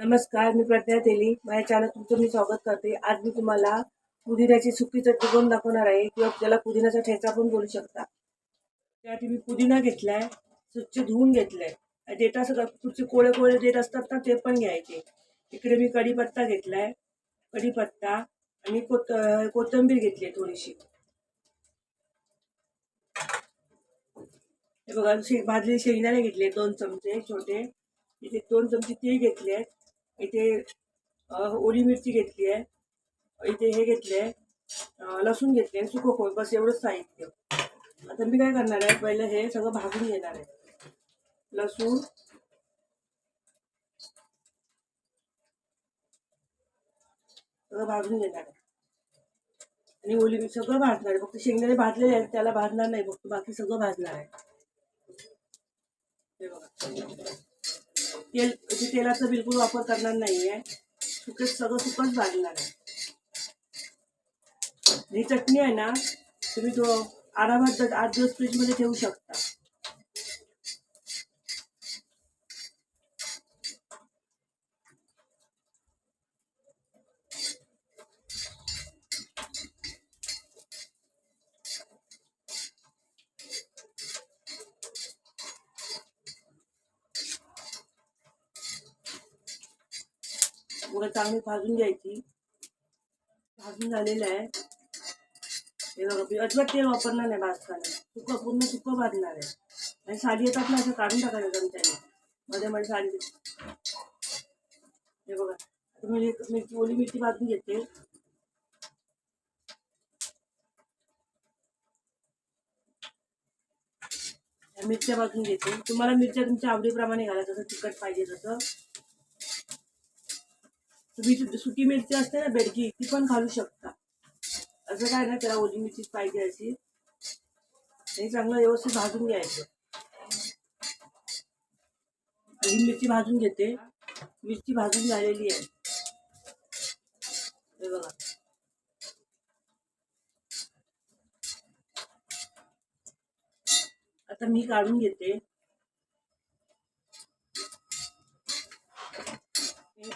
नमस्कार मी प्रज्ञा तेली. माझ्या चॅनल तुमचं मी स्वागत करते. आज मी तुम्हाला पुदिन्याची सुकी चटणी बनवून दाखवणार आहे किंवा त्याला पुदिन्याचा ठेचा पण बोलू शकता. त्यासाठी मी पुदिना घेतलाय स्वच्छ धुवून घेतलाय. देठा सगळं पुढचे कोळे कोळे देत असतात ना ते पण घ्यायचे. इकडे मी कढीपत्ता घेतलाय. कढीपत्ता आणि कोत कोथिंबीर घेतली आहे थोडीशी. हे बघा शे भाजलेले शेंगदाणे घेतले दोन चमचे छोटे. इथे दोन चमचे तीळ घेतले आहेत. इथे ओली मिरची घेतली आहे. इथे हे घेतले आहे. लसूण घेतले सुको खोल बस एवढंच साहित्य. आता मी काय करणार आहे? पहिलं हे सगळं भाजून घेणार आहे. लसूण. सगळं भाजून घेणार आहे. आणि ओली मिरची सगळं भाजणार आहे. फक्त शेंगदाणे भाजलेले आहेत. त्याला भाजणार नाही. फक्त बाकी सगळं भाजणार आहे. हे बघा. तेल तेलाचा बिलकुल वापर करणार नाहीये. सुके सगळं सुकच भाजणार आहे. ही चटणी आहे ना तुम्ही तो आरामात आठ दिवस फ्रीजमध्ये ठेवू शकता. मग चांगली भाजून घ्यायची. भाजून झालेलं आहे. हे बघा अजिबात तेल वापरणार नाही भाजताना. सुकं पूर्ण सुकं भाजणार आहे. आणि साडी येतात ना असं काढून टाकायचं चमच्याने मध्ये मध्ये साडी. हे बघा तुम्ही मी मिरची ओली मिरची भाजून घेते. मिरच्या भाजून घेते. तुम्हाला मिरच्या तुमच्या आवडीप्रमाणे घाला जसं तिखट पाहिजे तसं. तुम्ही सुकी मिरची असते ना बेडकी ती पण घालू शकता. असं काय ना त्याला ओली मिरचीच पाहिजे अशी. हे चांगलं व्यवस्थित भाजून घ्यायचं. ही मिरची भाजून घेते. मिरची भाजून झालेली आहे. हे बघा. आता मी काढून घेते.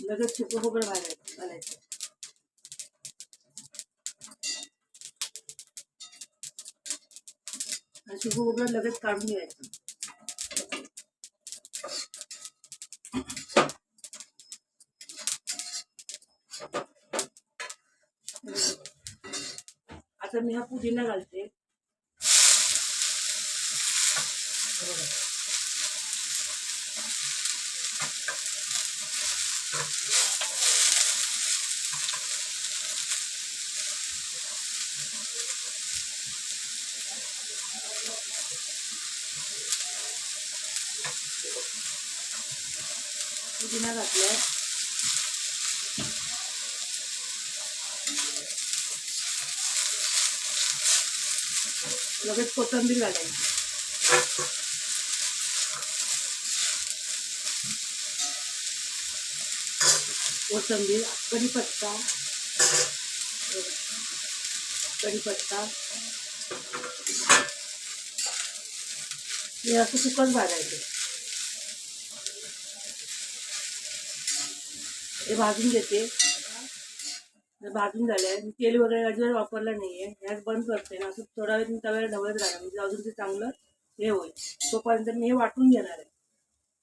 लगत छोटं खोबरं घालायचं घालायचं. आणि सुकं खोबरं लगेच काढून घ्यायचं. आता मी हा पुदिना घालते. पुदिना घातलाय लगेच कोथिंबीर घालायची कोथंबीर कढीपत्ता. कढीपत्ता. हे असं सुकच भाजायचं हे भाजून घेते. भाजून झालंय. मी तेल वगैरे अजिबात वापरलं नाहीये. गॅस बंद करते ना. असं थोडा वेळ मी तव्याला ढवळत राहणार. म्हणजे अजून ते चांगलं हे होईल. तोपर्यंत मी हे वाटून घेणार आहे.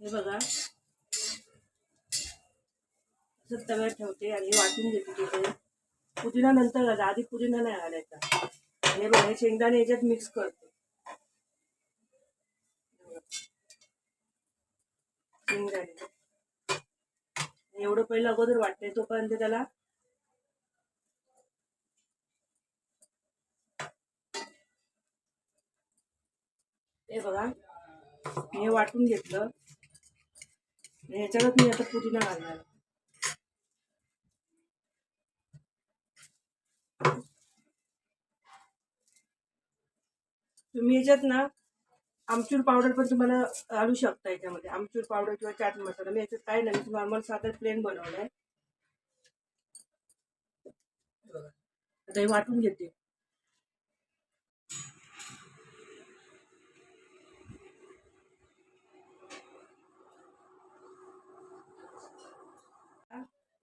हे बघा. असं तव्यात ठेवते आणि वाटून घेते तिथे. पुदिना नंतर घाला आधी पुदिना नाही घालायचा आणि हे बघा हे शेंगदाणे याच्यात मिक्स करते. शेंगदाणे. एवढं पहिलं अगोदर वाटते तोपर्यंत त्याला हे बघा मी हे वाटून घेतलं. याच्यातच ह्याच्यातच मी आता पुदिना घालणार तुम्ही याच्यात ना आमचूर पावडर पण तुम्हाला घालू शकता याच्यामध्ये. आमचूर पावडर किंवा चाट मसाला मी याच्यात काय नाही नॉर्मल साधं प्लेन बनवलं आहे आता हे वाटून घेते.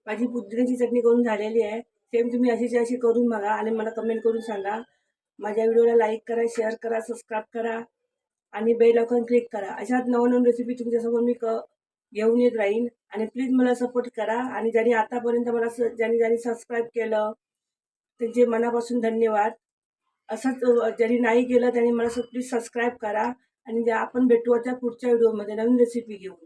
माझी पुदिन्याची चटणी करून झालेली आहे. सेम तुम्ही अशी अशी करून बघा आणि मला कमेंट करून सांगा. माझ्या व्हिडिओला लाईक करा शेअर करा सबस्क्राईब करा आणि बेल आयकॉन क्लिक करा. अशाच नवनवीन रेसिपी तुमच्यासमोर मी क घेऊन येत राहीन. आणि प्लीज मला सपोर्ट करा. आणि ज्यांनी आतापर्यंत मला स ज्यांनी ज्यांनी सबस्क्राईब केलं त्यांचे मनापासून धन्यवाद. असंच ज्यांनी नाही केलं त्यांनी मला प्लीज सबस्क्राईब करा. आणि ज्या आपण भेटू आता पुढच्या व्हिडिओमध्ये नवीन रेसिपी घेऊन.